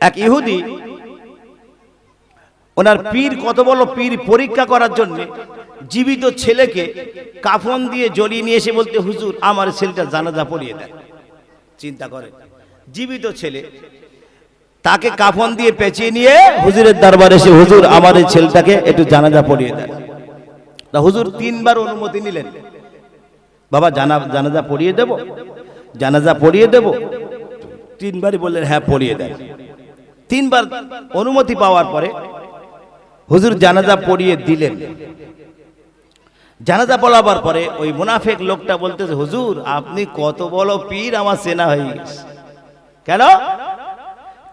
এক ইহুদি, ওনার পীর কত বড় পীর পরীক্ষা করার জন্য জীবিত ছেলেকে কাফন দিয়ে জড়িয়ে নিয়ে এসে বলতে, হুজুর, আমার ছেলেটা জানাজা পড়িয়ে দেয় চিন্তা করে জীবিত ছেলে, তাকে কাফন দিয়ে পেঁচিয়ে নিয়ে হুজুরের দরবারে এসে, হুজুর, আমার এই ছেলেটাকে একটু জানাজা পড়িয়ে দেয় তা হুজুর তিনবার অনুমতি নিলেন। বাবা, জানা, জানাজা পড়িয়ে দেব? জানাজা পড়িয়ে দেব? তিনবারই বললেন হ্যাঁ পড়িয়ে দেন। তিনবার অনুমতি পাওয়ার পরে হুজুর জানাজা পড়িয়ে দিলেন। জানাজা পড়াবার পরে ওই মুনাফেক লোকটা বলতেছে, হুজুর, আপনি কত বড় পীর, আমার সেনা হয়ে গেছে। কেন?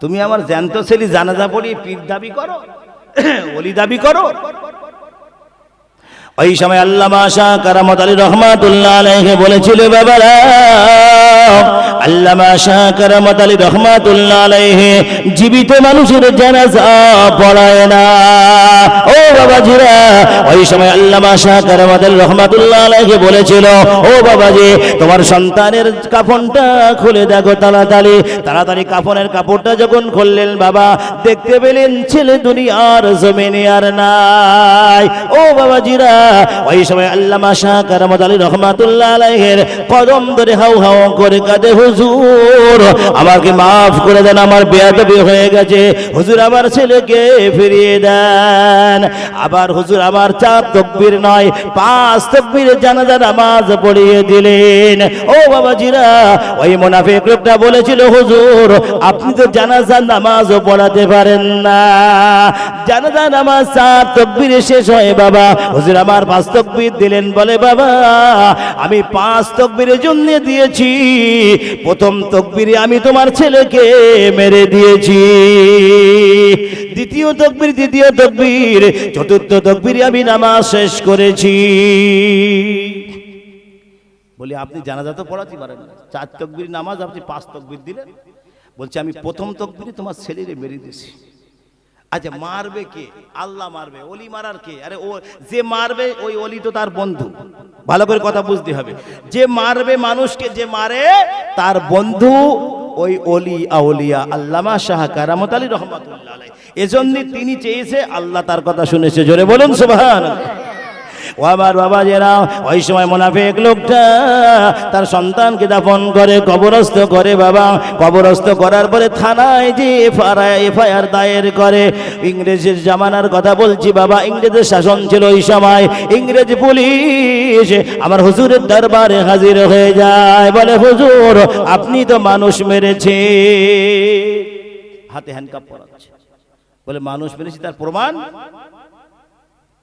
তুমি আমার জ্যান্ত ছেলে, জানাজা পড়িয়ে পীর দাবি করো, ওলি দাবি করো। ওই সময় আল্লাহ মাশা কারামত আলী রহমাতুল্লাহ আলাইহি বলেছিল, বাবারা আল্লাহ মাশা কারামত আলী রহমাতুল্লাহ জীবিত মানুষের জানাজা পড়ায় না। ও বাবাজিরা, ওই সময় আল্লাহ মাশা কারামত রহমাতুল্লাহ আলাইহি বলেছিল, ও বাবাজি, তোমার সন্তানের কাফনটা খুলে দেখো তাড়াতাড়ি। তাড়াতাড়ি কাফনের কাপড়টা যখন খুললেন বাবা, দেখতে পেলেন ছেলে দুনিয়ার জমিনে আর নাই। ও বাবাজিরা, ওই সময় আল্লামা শাহ কারামত আলী রহমাতুল্লাহ আলাইহের কদম ধরে হাউ হাউ করে কাঁদে হুজুর, আমাকে মাফ করে দেন, আমার বেয়াদবি হয়ে গেছে। হুজুর, আমার ছেলেকে ফিরিয়ে দেন। আবার হুজুর, আমার চার তকবীর নয়, পাঁচ তকবীর জানাজা নামাজ পড়িয়ে দিলেন। ও বাবাজিরা, ওই মুনাফিক লোকটা বলেছিল, হুজুর, আপনি তো জানাজা নামাজও পড়াতে পারেন না। জানাজা নামাজ চার তকবীর শেষ হয়, বাবা। হুজুর, আমার পাঁচ তকবীর দিলেন। বলে, বাবা, আমি পাঁচ তকবীরের জন্য দিয়েছি। প্রথম তকবিরে আমি তোমার ছেলেকে মেরে দিয়েছি। দ্বিতীয় তকবির দ্বিতীয় তকবির, চতুর্থ তকবিরে আমি নামাজ শেষ করেছি। বলি, আপনি জানাজা তো পড়াতে পারেন চার তকবির নামাজ, আপনি পাঁচ তকবির দিলেন। বলছে, আমি প্রথম তকবিরে তোমার ছেলেরে মেরে দিয়েছি। আচ্ছা মারবে কে? আল্লাহ মারবে অলি মারার কে? আরে ও যে মারবে ওই অলি তো তার বন্ধু। ভালো করে কথা বুঝতে হবে। যে মারবে মানুষকে যে মারে তার বন্ধু ওই অলি আউলিয়া আল্লামা শাহ কারামত আলী রহমতুল্লাহ আলাই এজন্য তিনি চেয়েছে আল্লাহ তার কথা শুনেছে। জোরে বলুন সুবহান ও আমার বাবা যেরা ওই সময় মোনাফেক লোকটা তার সন্তানকে দাফন করে, কবরস্থ করে বাবা। কবরস্থ করার পরে থানায় যে এফআইআর দায়ের করে। ইংরেজের জামানার কথা বলছি বাবা, ইংরেজের শাসন ছিল ওই সময়। ইংরেজ পুলিশ আমার হুজুরের দরবারে হাজির হয়ে যায়। বলে, হুজুর, আপনি তো মানুষ মেরেছে। হাতে হ্যান্ডকাপ পরাচ্ছে। বলে, মানুষ মেরেছি, তার প্রমাণ?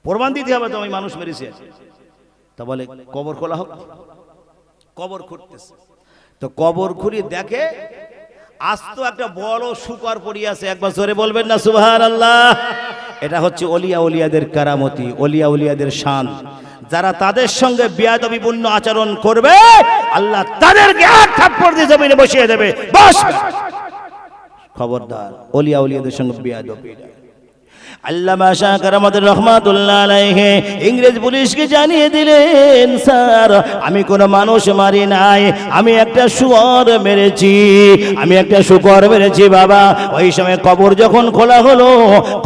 প্রমাণ দিতে হবে তো আমি মানুষ মেরেছি। তা বলে, কবর খোলা হোক। কবর খুঁড়তেছে। তো কবর খুঁড়ি দেখে একটা বড় শুকর পড়িয়ে আছে। একবার জোরে বলবেন না আল্লাহ এটা হচ্ছে অলিয়া উলিয়াদের কারামতি, অলিয়া উলিয়াদের শান। যারা তাদের সঙ্গে বিয়াদবিপূর্ণ আচরণ করবে, আল্লাহ তাদেরকে এক থাপ্পড় দিয়ে জমিনে বসিয়ে দেবে। বস! খবরদার, অলিয়া উলিয়াদের সঙ্গে বিয়াদবি। আল্লামা শাহ কারামতের রহমাতুল্লাহ আলাইহি ইংরেজ পুলিশকে জানিয়ে দিলেন, স্যার, আমি কোনো মানুষ মারি নাই। আমি একটা শুয়োর মেরেছি। আমি একটা শুকর মেরেছি, বাবা। ওই সময় কবর যখন খোলা হলো,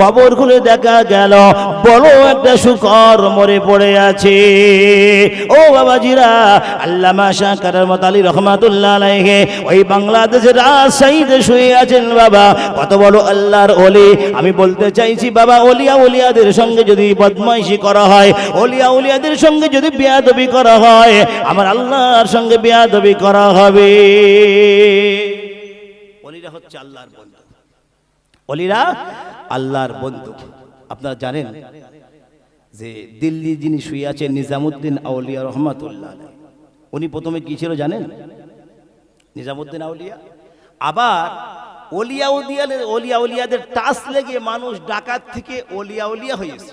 কবর খুলে দেখা গেল, বড় একটা শুকর মরে পড়ে আছে। ও বাবাজিরা, আল্লামা শাহ কারামত আলী রহমাতুল্লাহ আলাইহি, ওই বাংলাদেশের রাজশাহীতে শুয়ে আছেন, বাবা। কত বড় আল্লাহর ওলি। আমি বলতে চাইছি, বাবা অলিয়া উলিয়াদের সঙ্গে যদি বদমাইশি করা হয়, অলিয়া উলিয়াদের সঙ্গে যদি বেয়াদবি করা হয়, আমার আল্লাহর সঙ্গে বেয়াদবি করা হবে। অলিরা হচ্ছে আল্লাহর বন্ধু। অলিরা আল্লাহর বন্ধু। আপনারা জানেন যে দিল্লি যিনি শুয়ে আছেন নিজামুদ্দিন আউলিয়া রহমাতুল্লাহ উনি প্রথমে কি ছিল জানেন? নিজামুদ্দিন আউলিয়া। আবার অলিয়া উলিয়াদের অলিয়া উলিয়াদের টাচ লেগে মানুষ ডাকাত থেকে অলিয়া উলিয়া হয়েছে।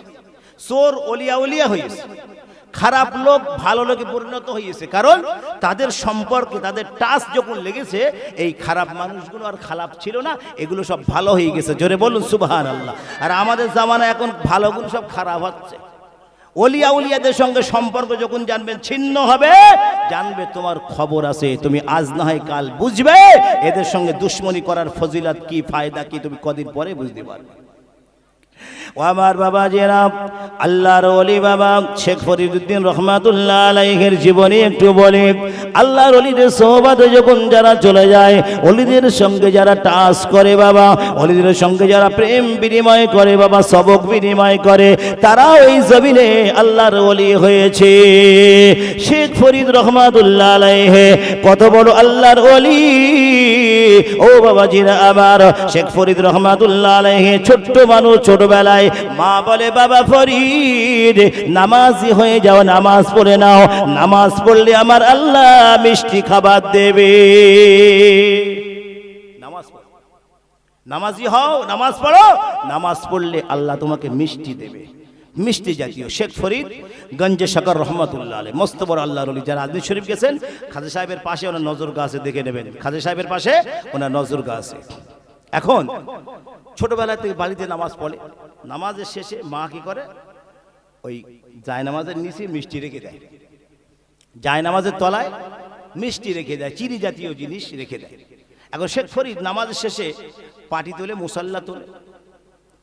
চোর অলিয়া উলিয়া হয়েছে। খারাপ লোক, ভালো লোকে পরিণত হয়েছে। কারণ তাদের সম্পর্কে, তাদের টাচ যখন লেগেছে, এই খারাপ মানুষগুলো আর খারাপ ছিল না। এগুলো সব ভালো হয়ে গেছে। জোরে বলুন আল্লাহ আর আমাদের জামানা এখন ভালোগুলো সব খারাপ হচ্ছে। অলিয়া উলিয়াদের সঙ্গে সম্পর্ক যখন জানবেন, ছিন্ন হবে, জানবে তোমার খবর আছে, তুমি আজ না হয় কাল বুঝবে, এদের সঙ্গে দুশ্মনী করার ফজিলাত কি, ফায়দা কি, তুমি কদিন পরে বুঝতে পারবে। ও আমার বাবা জেরাম আল্লাহর অলি বাবা শেখ ফরিদুদ্দিন রহমাতুল্লাহ আলাইহের জীবনী একটু বলি। আল্লাহর অলিদের সোহবাদে যখন যারা চলে যায় অলিদের সঙ্গে যারা টাচ করে বাবা অলিদের সঙ্গে যারা প্রেম বিনিময় করে বাবা, সবক বিনিময় করে তারা ওই জমিনে আল্লাহর অলি হয়েছে। শেখ ফরিদ রহমাতুল্লাহ আলাইহে, কত বড় আল্লাহর অলি ও বাবা জিরা আমার শেখ ফরিদ রহমাতুল্লাহ আলাইহি, ছোট্ট মানুষ ছোটবেলায় মা বলে, বাবা ফরিদ, নামাজি হয়ে যাও, নামাজ পড়ে নাও। নামাজ পড়লে আমার আল্লাহ মিষ্টি খাবার দেবে। নামাজ হও, নামাজ পড়ো। নামাজ পড়লে আল্লাহ তোমাকে মিষ্টি দেবে। মিষ্টি জাতীয়। শেখ ফরিদ গঞ্জে শকর রহমতুল্লাহ আলী মস্ত বড় আল্লাহ রলি যারা আদিন শরীফ গেছেন, খাজা সাহেবের পাশে ওনার নজর গাছে দেখে নেবেন। খাজা সাহেবের পাশে ওনার নজর গাছে এখন ছোটবেলা থেকে বাড়িতে নামাজ পড়ে, নামাজের শেষে মা কি করে? ওই জায় নামাজের নিচে মিষ্টি রেখে দেয়। জায় নামাজের তলায় মিষ্টি রেখে দেয়, চিনি জাতীয় জিনিস রেখে দেয়। এখন শেখ ফরিদ নামাজের শেষে পাটি তোলে, মুসাল্লা তোলে,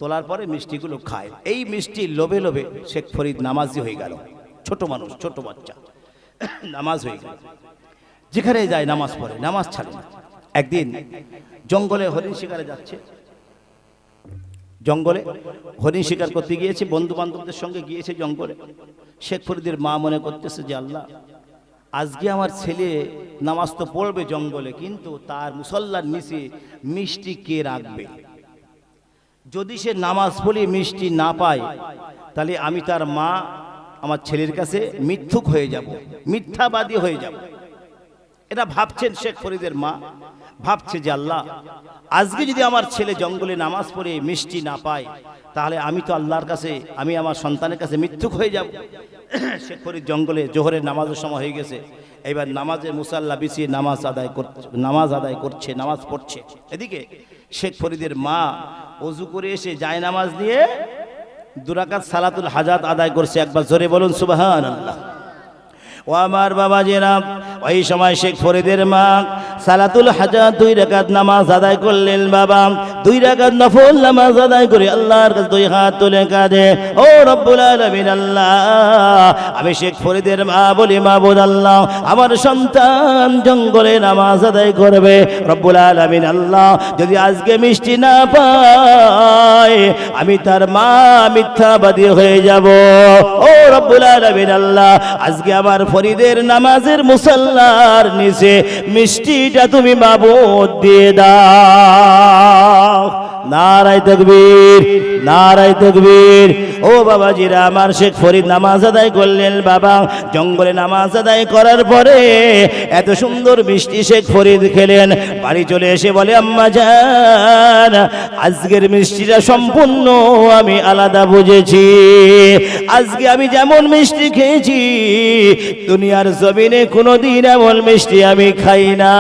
তোলার পরে মিষ্টিগুলো খায়। এই মিষ্টি লোভে লোভে শেখ ফরিদ নামাজি হয়ে গেল। ছোট মানুষ, ছোট বাচ্চা, নামাজ হয়ে গেল। যেখানে যায় নামাজ পড়ে, নামাজ ছাড়ে একদিন জঙ্গলে হরিণ শিকারে যাচ্ছে। জঙ্গলে হরিণ শিকার করতে গিয়েছে বন্ধু বান্ধবদের সঙ্গে গিয়েছে জঙ্গলে। শেখ ফরিদের মা মনে করতেছে যে, আল্লাহ, আজকে আমার ছেলে নামাজ তো পড়বে জঙ্গলে, কিন্তু তার মুসল্লার নিচে মিষ্টি কে রাখবে? যদি সে নামাজ পড়ে মিষ্টি না পায়, তাহলে আমি তার মা আমার ছেলের কাছে মিথ্যুক হয়ে যাব, মিথ্যাবাদী হয়ে যাব। এটা ভাবছেন শেখ ফরিদের মা। ভাবছে যে আল্লাহ, আজকে যদি আমার ছেলে জঙ্গলে নামাজ পড়ে, মিষ্টি না পায়, তাহলে আমি তো আল্লাহর কাছে, আমি আমার সন্তানের কাছে মৃত্যুক হয়ে যাব। শেখ ফরিদ জঙ্গলে জোহরের নামাজের সময় হয়ে গেছে। এবার নামাজে মুসাল্লা বিছিয়ে নামাজ আদায় করছে নামাজ আদায় করছে, নামাজ পড়ছে। এদিকে শেখ ফরিদের মা অজু করে এসে যায় নামাজ দিয়ে দুরাকাত সালাতুল হাজাত আদায় করছে। একবার জোরে বলুন সুবাহান আল্লাহ ও আমার বাবা জেরাম ওই সময় শেখ ফরিদের মা সালাতুল হাজার দুই রেখাত নামাজ আদায় করলেন বাবা। দুই রাকাত নফল নামাজ আদায় করে আল্লাহর কাছে দুই হাত তুলে কাঁদে। ও রব্বুল আলামিন আল্লাহ, আমি শেখ ফরিদের মা বলি, মাবুদ আল্লাহ, আমার সন্তান জঙ্গলে নামাজ আদায় করবে। রব্বুল আলামিন আল্লাহ, যদি আজকে মিষ্টি না পায়, আমি তার মা মিথ্যাবাদী হয়ে যাব। ও রব্বুল আলামিন আল্লাহ, আজকে আমার ফরিদের নামাজের মুসাল্লার নিচে মিষ্টিটা তুমি মাবুদ দিয়ে দাও। নারায় তকবীর নারায় তকবীর। ও বাবাজিরা, আমার শেখ ফরিদ নামাজ আদায় করলেন বাবা। জঙ্গলে নামাজ আদায় করার পরে এত সুন্দর মিষ্টি শেখ ফরিদ খেলেন। বাড়ি চলে এসে বলে, আম্মা যান আজকের মিষ্টিটা সম্পূর্ণ আমি আলাদা বুঝেছি। আজকে আমি যেমন মিষ্টি খেয়েছি, দুনিয়ার জমিনে কোনোদিন এমন মিষ্টি আমি খাই না।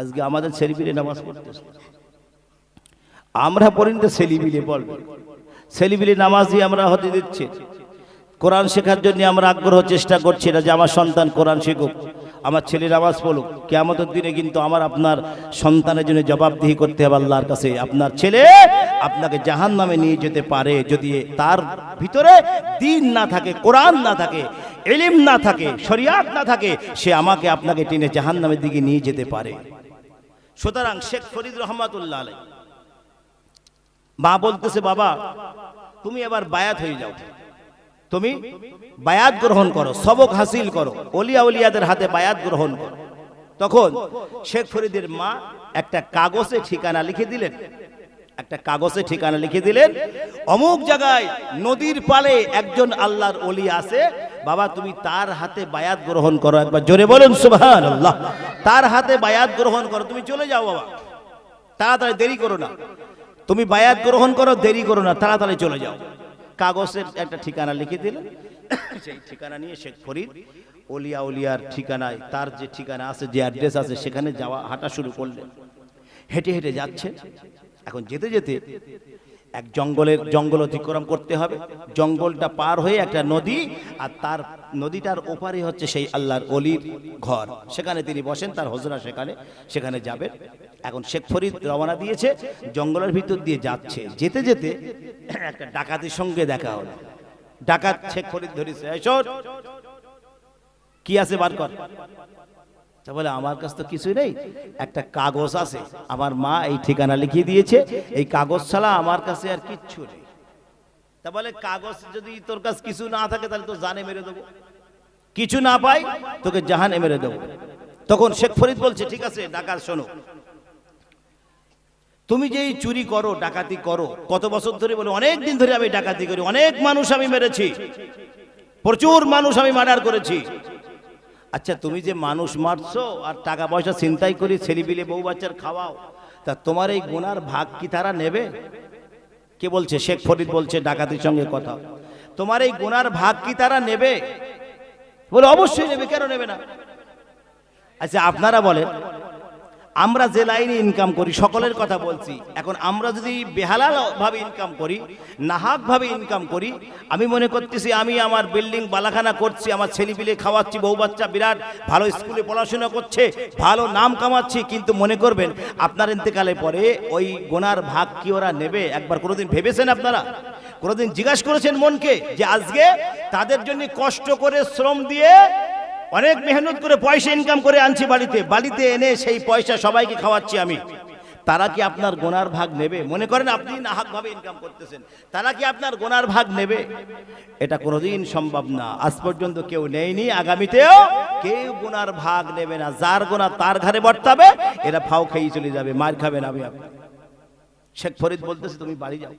আজকে আমাদের ছেলেপিলে নামাজ পড়তেছে। আমরা পড়িনি তো ছেলিবিলে বলবে ছেলিবিলে নামাজই আমরা হতে দিচ্ছি। কোরআন শেখার জন্য আমরা আগ্রহ, চেষ্টা করছি না যে আমার সন্তান কোরআন শিখুক, আমার ছেলে নামাজ পড়ুক কেমতের দিনে কিন্তু আমার আপনার সন্তানের জন্য জবাবদিহি করতে হবে আল্লাহর কাছে। আপনার ছেলে আপনাকে জাহান নামে নিয়ে যেতে পারে যদি তার ভিতরে দিন না থাকে, কোরআন না থাকে এলিম না থাকে, শরিয়াত না থাকে, সে আমাকে আপনাকে টেনে জাহান নামের দিকে নিয়ে যেতে পারে। সুতরাং শেখ ফরিদ রহমাতুল্লাহ আলাই মা বলতেছে, বাবা, তুমি এবার বায়াত হয়ে যাও। তুমি বায়াত গ্রহণ করো, সবক হাসিল করো, অলিয়া উলিয়াদের হাতে বায়াত গ্রহণ করো। তখন শেখ ফরিদের মা একটা কাগজে ঠিকানা লিখে দিলেন। একটা কাগজে ঠিকানা লিখে দিলেন। অমুক জায়গায় নদীর পালে একজন আল্লাহর অলি আছে বাবা, তুমি তার হাতে বায়াত গ্রহণ করো একবার। জোরে বলুন সুবহান আল্লাহ তার হাতে বায়াত গ্রহণ করো। তুমি চলে যাও বাবা। তাড়াতাড়ি দেরি করো না। তুমি বায়াত গ্রহণ করো, দেরি করো না। তাড়াতাড়ি চলে যাও। কাগজের একটা ঠিকানা লিখে দিলেন। সেই ঠিকানা নিয়ে শেখ ফরিদ ওলিয়া উলিয়ার ঠিকানায়, তার যে ঠিকানা আছে, যে অ্যাড্রেস আছে, সেখানে যাওয়া, হাঁটা শুরু করলেন। হেঁটে হেঁটে যাচ্ছে এখন যেতে যেতে এক জঙ্গলের জঙ্গল অতিক্রম করতে হবে। জঙ্গলটা পার হয়ে একটা নদী, আর তার নদীটার ওপারে হচ্ছে সেই আল্লাহর অলির ঘর। সেখানে তিনি বসেন, তার হজরা সেখানে সেখানে যাবেন। এখন শেখ ফরিদ রওনা দিয়েছে, জঙ্গলের ভিতর দিয়ে যাচ্ছে। যেতে যেতে একটা ডাকাতের সঙ্গে দেখা হলো। ডাকাত শেখ ফরিদ ধরেছে কি আছে বার কর? তা বলে, আমার কাছে তো কিছু নেই, একটা কাগজ আছে। আমার মা এই ঠিকানা লিখিয়ে দিয়েছে, এই কাগজ ছাড়া আমার কাছে আর কিচ্ছু নেই। তা বলে, কাগজ যদি তোর কাছে কিছু না থাকে, তাহলে তো জানে মেরে দেবো। কিছু না পাই, তোকে জাহানে মেরে দেবো। তখন শেখ ফরিদ বলছে, ঠিক আছে, ডাকাত, শোনো। তুমি যে চুরি করো, ডাকাতি করো, কত বছর ধরে বলে, অনেক দিন ধরে আমি ডাকাতি করি, অনেক মানুষ আমি মেরেছি, প্রচুর মানুষ আমি মার্ডার করেছি। আচ্ছা তুমি যে মানুষ মারছো আর টাকা পয়সা চিন্তাই করি ছেলেপিলে বউ বাচ্চার খাওয়াও, তা তোমার এই গুনার ভাগ কি তারা নেবে? কে বলছে? শেখ ফরিদ বলছে, ডাকাতির সঙ্গে কথা। তোমার এই গুনার ভাগ কি তারা নেবে? বলে, অবশ্যই নেবে, কেন নেবে না? আচ্ছা আপনারা বলেন আমরা যে লাইনে ইনকাম করি, সকলের কথা বলছি। এখন আমরা যদি বেহালাল ভাবে ইনকাম করি, নাহাক ভাবে ইনকাম করি, আমি মনে করতেছি আমি আমার বিল্ডিং বালাখানা করছি, আমার ছেলেপিলে খাওয়াচ্ছি, বউ বাচ্চা বিরাট, ভালো স্কুলে পড়াশোনা করছে, ভালো নাম কামাচ্ছি, কিন্তু মনে করবেন আপনার ইন্তেকালে পরে ওই গোনার ভাগ কি ওরা নেবে? একবার কোনোদিন ভেবেছেন আপনারা? কোনোদিন জিজ্ঞাসা করেছেন মনকে যে আজকে তাদের জন্য কষ্ট করে শ্রম দিয়ে অনেক মেহনত করে পয়সা ইনকাম করে আনছি বাড়িতে। বাড়িতে এনে সেই পয়সা সবাইকে খাওয়াচ্ছি আমি। তারা কি আপনার গোনার ভাগ নেবে? মনে করেন আপনি নাহাক ভাবে ইনকাম করতেছেন। তারা কি আপনার গোনার ভাগ নেবে? এটা কোনোদিন সম্ভব না। আজ পর্যন্ত কেউ নেয়নি, আগামীতেও কেউ গোনার ভাগ নেবে না। যার গোনা তার ঘরে বর্তাবে, এরা ফাও খেয়ে চলে যাবে, মার খাবে না আমি শেখ ফরিদ বলতেছে, তুমি বাড়ি যাও।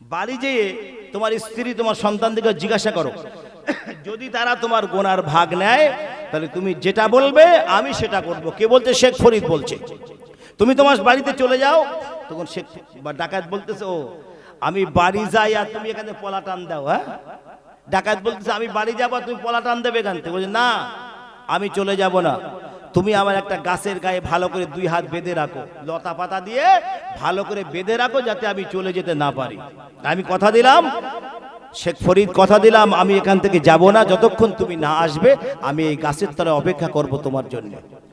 বাড়ি যেয়ে তোমার স্ত্রী, তোমার সন্তানদেরকে জিজ্ঞাসা করো যদি তারা তোমার গোনার ভাগ নেয়, তাহলে তুমি যেটা বলবে, আমি সেটা করব। কে বলছে? শেখ ফরিদ বলছে। তুমি তোমার বাড়িতে চলে যাও, তখন শেখ বা ডাকাত বলতেছে, ও, আমি বাড়ি যাই আর তুমি এখানে পলা টান দাও হ্যাঁ? ডাকাত বলতেছে, আমি বাড়ি যাব তুমি পলা টান দেবে এখান থেকে। বলছে, না, আমি চলে যাব না। তুমি আমার একটা গাছের গায়ে ভালো করে দুই হাত বেঁধে রাখো। লতা পাতা দিয়ে ভালো করে বেঁধে রাখো যাতে আমি চলে যেতে না পারি। আমি কথা দিলাম শেখ ফরিদ কথা দিলাম, আমি এখান থেকে যাব না, যতক্ষণ তুমি না আসবে, আমি এই গাছের তলায় অপেক্ষা করব তোমার জন্য।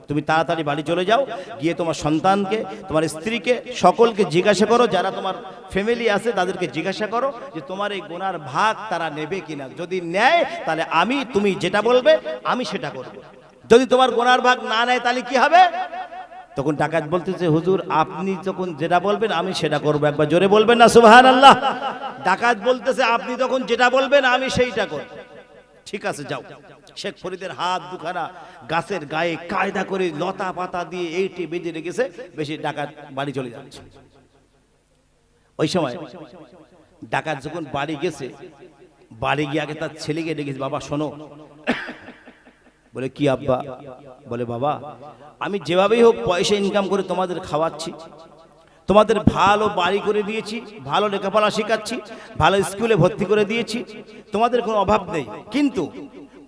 তুমি তাড়াতাড়ি বাড়ি চলে যাও, গিয়ে তোমার সন্তানকে, তোমার স্ত্রীকে, সকলকে জিজ্ঞাসা করো, যারা তোমার ফ্যামিলি আছে, তাদেরকে জিজ্ঞাসা করো যে তোমার এই গোনার ভাগ তারা নেবে কিনা। যদি নেয়, তাহলে আমি, তুমি যেটা বলবে, আমি সেটা করব। যদি তোমার গোনার ভাগ না নেয়, তাহলে কি হবে? তখন ডাকাত বলতেছে, হুজুর, আপনি যখন যেটা বলবেন, আমি সেটা করব। একবার জোরে বলবেন না সুবাহান আল্লাহ ডাকাত বলতেছে, আপনি তখন যেটা বলবেন, আমি সেইটা করব। ঠিক আছে, যাও। শেখ ফরিদের হাত দুখানা গাছের গায়ে কায়দা করে লতা পাতা দিয়ে এইটি বেঁধে রেখেছে, বেশি ডাকাত বাড়ি চলে যাচ্ছে। ওই সময় ডাকাত যখন বাড়ি গেছে, বাড়ি গিয়ে আগে তার ছেলেকে ডেকেছে, বাবা, শোনো বলে, কি আব্বা? বলে, বাবা, আমি যেভাবেই হোক পয়সা ইনকাম করে তোমাদের খাওয়াচ্ছি, তোমাদের ভালো বাড়ি করে দিয়েছি, ভালো লেখাপড়া শেখাচ্ছি, ভালো স্কুলে ভর্তি করে দিয়েছি, তোমাদের কোনো অভাব নেই। কিন্তু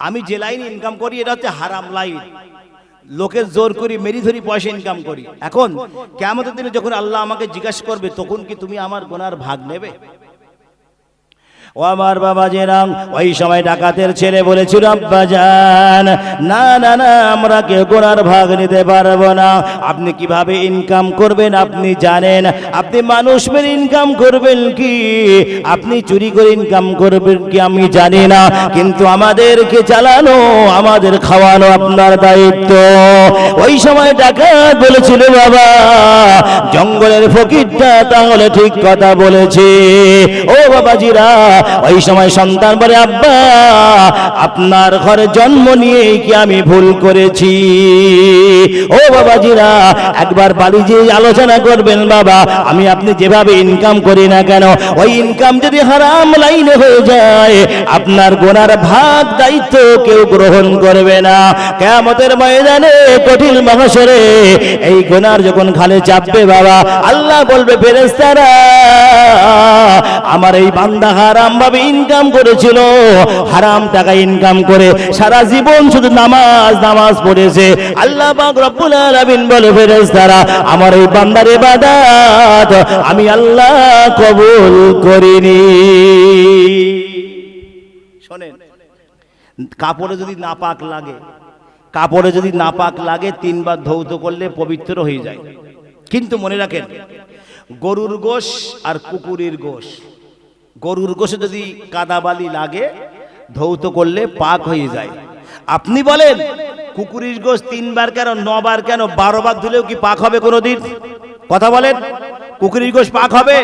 আমি যে লাইনে ইনকাম করি, এটা হচ্ছে হারাম লাইন। লোকের জোর করি মেরি ধরি পয়সা ইনকাম করি। এখন কেমন দিনে যখন আল্লাহ আমাকে জিজ্ঞাসা করবে, তখন কি তুমি আমার গোনার ভাগ নেবে? ও আমার বাবা জেরাম ওই সময় ডাকাতের ছেলে বলেছিল আব্বাজান না না না, আমরা কেউ গোনার ভাগ নিতে পারব না। আপনি কীভাবে ইনকাম করবেন আপনি জানেন? আপনি মানুষ মেরে ইনকাম করবেন কি? আপনি চুরি করে ইনকাম করবেন কি আমি জানি না। কিন্তু আমাদেরকে চালানো, আমাদের খাওয়ানো আপনার দায়িত্ব। ওই সময় ডাকাত বলেছিল, বাবা, জঙ্গলের ফকিরটা তাহলে ঠিক কথা বলেছে। ও বাবাজিরা ওই সময় সন্তান বলে, আব্বা, আপনার ঘরে জন্ম নিয়ে কি আমি ভুল করেছি? ও বাবাজিরা, একবার যে আলোচনা করবেন বাবা, আমি আপনি যেভাবে ইনকাম করি না কেন, ওই ইনকাম যদি হারাম লাইনে হয়ে যায়, আপনার গোনার ভাগ দায়িত্ব কেউ গ্রহণ করবে না। কেমতের ময়দানে কঠিন মহাসরে এই গোনার যখন খালে চাপবে বাবা, আল্লাহ বলবে ফেরেস্তারা আমার এই বান্দা হারাম হারাম ভাবে ইনকাম করেছিল, হারাম টাকা ইনকাম করে সারা জীবন শুধু নামাজ নামাজ পড়েছে। আল্লাহ পাক রব্বুল আলামিন বলে, ফেরেশতারা, আমার এই বান্দার ইবাদত আমি আল্লাহ কবুল করিনি। শোনেন, কাপড়ে যদি নাপাক লাগে, কাপড়ে যদি নাপাক লাগে, তিনবার ধৌত করলে পবিত্র হয়ে যায়। কিন্তু মনে রাখেন, গরুর গোশ আর কুকুরের গোশ। গরুর গোশে যদি কাদাবালি লাগে, ধৌত করলে পাক হয়ে যায়। আপনি বলেন, কুকুরের গোশ তিনবার কেন, নবার কেন বারো বার ধুলেও কি পাক হবে কোনোদিন? কথা বলেন, কুকুরের গোশ পাক হবে?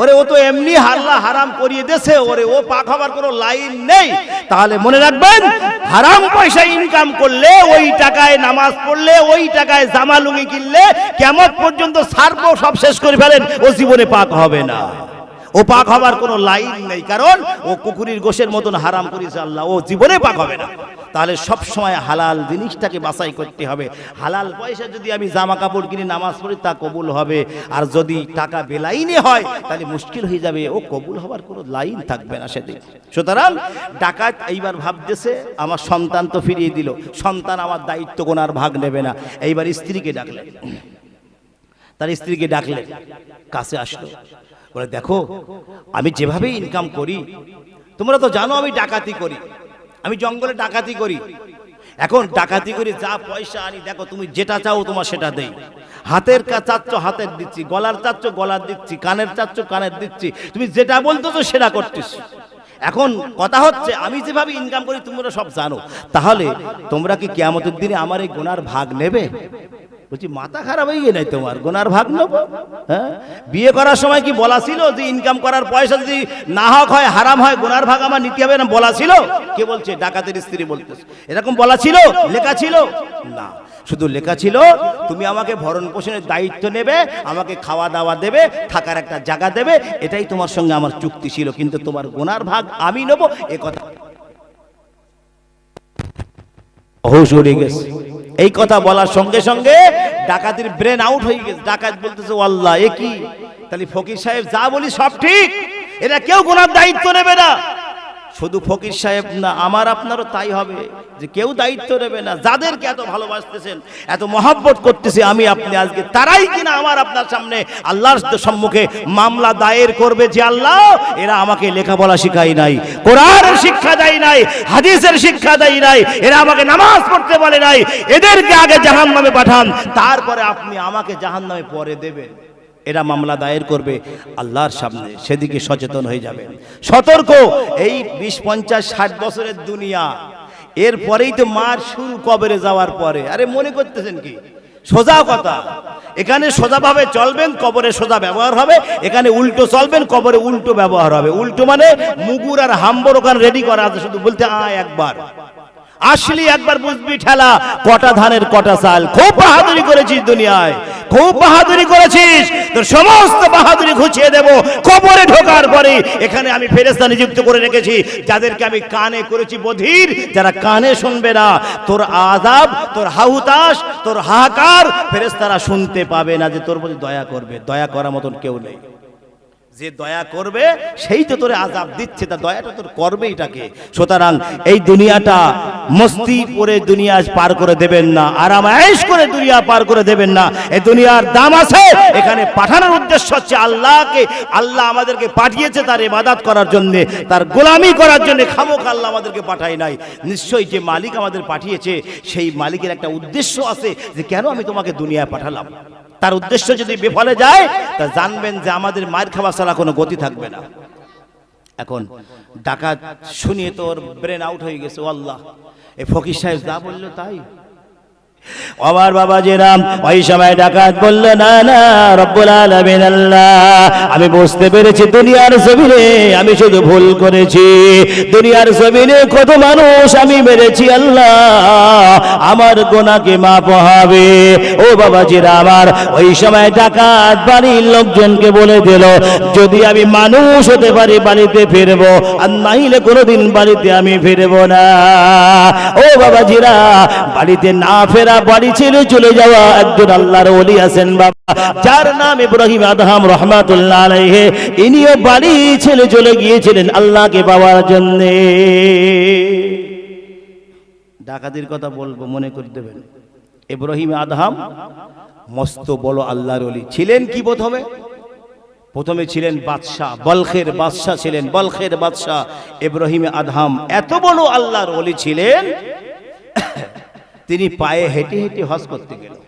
ওরে, ও তো এমনি হাল্লা হারাম করিয়ে দেছে ওরে, ও পাক হবার কোনো লাইন নেই। তাহলে মনে রাখবেন, হারাম পয়সা ইনকাম করলে, ওই টাকায় নামাজ পড়লে, ওই টাকায় জামা লুঙ্গি কিনলে, কেমন পর্যন্ত সার্প সব শেষ করে ফেলেন, ও জীবনে পাক হবে না। ও পাক হবার কোনো লাইন নেই। কারণ ও কুকুরের গোশের মতন হারাম করেছে আল্লাহ, ও জীবনে পাক হবে না। তাহলে সব সময় হালাল জিনিসটাকে বাছাই করতে হবে। হালাল পয়সা যদি আমি জামা কাপড় কিনে নামাজ পড়ি, তা কবুল হবে। আর যদি টাকা বেলাইনে হয়, তাহলে মুশকিল হয়ে যাবে। ও কবুল হবার কোনো লাইন থাকবে না সেদিন। সুতরাং ডাকাত এইবার ভাবতেছে, আমার সন্তান তো ফিরিয়ে দিল। সন্তান আমার দায়িত্ব কোন আর ভাগ নেবে না। এইবার স্ত্রীকে ডাকলেন। তার স্ত্রীকে ডাকলেন। কাছে আসলো। বলে, দেখো, আমি যেভাবে ইনকাম করি, তোমরা তো জানো আমি ডাকাতি করি। আমি জঙ্গলে ডাকাতি করি। এখন ডাকাতি করে যা পয়সা আনি, দেখো, তুমি যেটা চাও তোমার সেটা দেই। হাতের চাচ্ছ হাতের দিচ্ছি, গলার চাচ্ছ গলার দিচ্ছি, কানের চাচ্ছ কানের দিচ্ছি, তুমি যেটা বলতেছো সেটা করতেছ। এখন কথা হচ্ছে, আমি যেভাবে ইনকাম করি, তোমরা সব জানো। তাহলে তোমরা কি কেয়ামতের দিনে আমার এই গোনার ভাগ নেবে? বলছি, মাথা খারাপ হয়ে নাই তোমার গোনার ভাগ নেব? হ্যাঁ? বিয়ে করার সময় কি বলা ছিল যে ইনকাম করার পয়সা যদি না হক হয়, হারাম হয়, গোনার ভাগ আমার নিতে হবে না? বলা ছিল? কে বলছে? ডাকাতের স্ত্রী বলতেছে। এরকম বলা ছিল? লেখা ছিল? না। শুধু লেখা ছিল, তুমি আমাকে ভরণ পোষণের দায়িত্ব নেবে, আমাকে খাওয়া দাওয়া দেবে, থাকার একটা জায়গা দেবে, এটাই তোমার সঙ্গে আমার চুক্তি ছিল, কিন্তু তোমার গোনার ভাগ আমি নেব? এ কথা। হুশ উড়ে গেছে। এই কথা বলার সঙ্গে সঙ্গে ডাকাতির ব্রেন আউট হয়ে গেছে। ডাকাত বলতেছে "ও আল্লাহ এ কি? তাহলে ফকির সাহেব যা বলি সব ঠিক। এরা কেউ গোনার দায়িত্ব নেবে না। শুধু ফকির সাহেব না, আমার আপনারও তাই হবে যে কেউ দায়িত্ব নেবে না। যাদেরকে এত ভালোবাসতেছেন, এত মহাব্বত করতেছে আমি আপনি আজকে, তারাই কিনা আমার আপনার সামনে আল্লাহর সম্মুখে মামলা দায়ের করবে যে আল্লাহ, এরা আমাকে লেখাপড়া শিখাই নাই, কোরআনের শিক্ষা দেয় নাই, হাদিসের শিক্ষা দেয় নাই, এরা আমাকে নামাজ পড়তে বলে নাই, এদেরকে আগে জাহান নামে পাঠান, তারপরে আপনি আমাকে জাহান নামে পরে দেবেন। এরা মামলা দায়ের করবে, আল্লাহর সামনে সেদিকে সচেতন হয়ে যাবে। সতর্ক, এই বিশ, পঞ্চাশ, ষাট বছরের দুনিয়া। এরপরেই তো মার শুরু কবরে যাওয়ার পরে। আরে মনে করতেছেন কি? সোজা কথা। এখানে সোজাভাবে চলবেন, কবরে সোজা ব্যবহার হবে। এখানে উল্টো চলবেন, কবরে উল্টো ব্যবহার হবে। উল্টো মানে মুগুর আর হাম্বর ওখানে রেডি করা আছে, শুধু বলতে আয় একবার। আসলি একবার বুঝবি ঠেলা, কটা ধানের, কটা চাল। খুব বাহাদুরি করেছিস দুনিয়ায়। খুব বাহাদুরি করেছিস। তোর সমস্ত বাহাদুরি ঘুচিয়ে দেব, কবরে ঢোকার পরে। এখানে আমি ফেরেস্তা নিযুক্ত করে রেখেছি। যাদেরকে আমি কানে করেছি বধির, যারা কানে শুনবে না। তোর আজাব তোর হাহুতাস তোর হাহাকার ফেরেস্তারা শুনতে পাবে না যে তোর প্রতি দয়া করবে। দয়া করার মতন কেউ নেই। যে দয়া করবে, সেই তো তোরে আজাব দিচ্ছে। তা দয়াটা তোর করবে এটাকে। সুতরাং এই দুনিয়াটা মস্তি করে দুনিয়া পার করে দেবেন না আরাম আয়েশ করে দুনিয়া পার করে দেবেন না। এই দুনিয়ার দাম আছে। এখানে পাঠানোর উদ্দেশ্য হচ্ছে আল্লাহকে, আল্লাহ আমাদেরকে পাঠিয়েছে তার ইবাদত করার জন্য, তার গোলামি করার জন্য। খামোক আল্লাহ আমাদেরকে পাঠায় নাই। নিশ্চয়ই যে মালিক আমাদের পাঠিয়েছে, সেই মালিকের একটা উদ্দেশ্য আছে যে কেন আমি তোমাকে দুনিয়ায় পাঠালাম? তার উদ্দেশ্য যদি বিফলে যায়, তা জানবেন যে আমাদের মায়ের খাওয়া ছাড়া কোনো গতি থাকবে না। এখন ডাকাত শুনিয়ে তোর ব্রেন আউট হয়ে গেছে আল্লাহ। এই ফকির সাহেব যা বলল তাই। আমার বাবা যেরাম ওই সময় ডাকাত বলল, না না, রব্বুল আলামিন, আল্লাহ, আমি বুঝতে পেরেছি দুনিয়ার জমিনে আমি শুধু ভুল করেছি। দুনিয়ার জমিনে কত মানুষ আমি মেরেছি, আল্লাহ, আমার গোনাকে মাপ হবে। ও বাবা জিরা আমার ওই সময় ডাকাত বাড়ির লোকজনকে বলে দিল, যদি আমি মানুষ হতে পারি, বাড়িতে ফিরবো, আর নাইলে কোনোদিন বাড়িতে আমি ফিরবো না। ও বাবা জিরা বাড়িতে না ফেরা না বাড়ি ছেড়ে চলে যাওয়া একজন আল্লাহর ওলি আছেন বাবা, যার নাম ইব্রাহিম আদহাম রহমাতুল্লাহ আলাইহি। ইনিও বাড়ি ছেড়ে চলে গিয়েছিলেন আল্লাহকে পাওয়ার জন্যে। ডাকাতির কথা বলব, মনে করে দেবেন। ইব্রাহিম আদহাম মস্ত বড় আল্লাহর ওলি। ছিলেন কি প্রথমে? প্রথমে ছিলেন বাদশাহ, বলখের বাদশাহ ছিলেন, বলখের বাদশাহ। ইব্রাহিম আদহাম এত বড় আল্লাহর ওলি ছিলেন তিনি পায়ে হেঁটে হেঁটে হজ করতে গেলেন।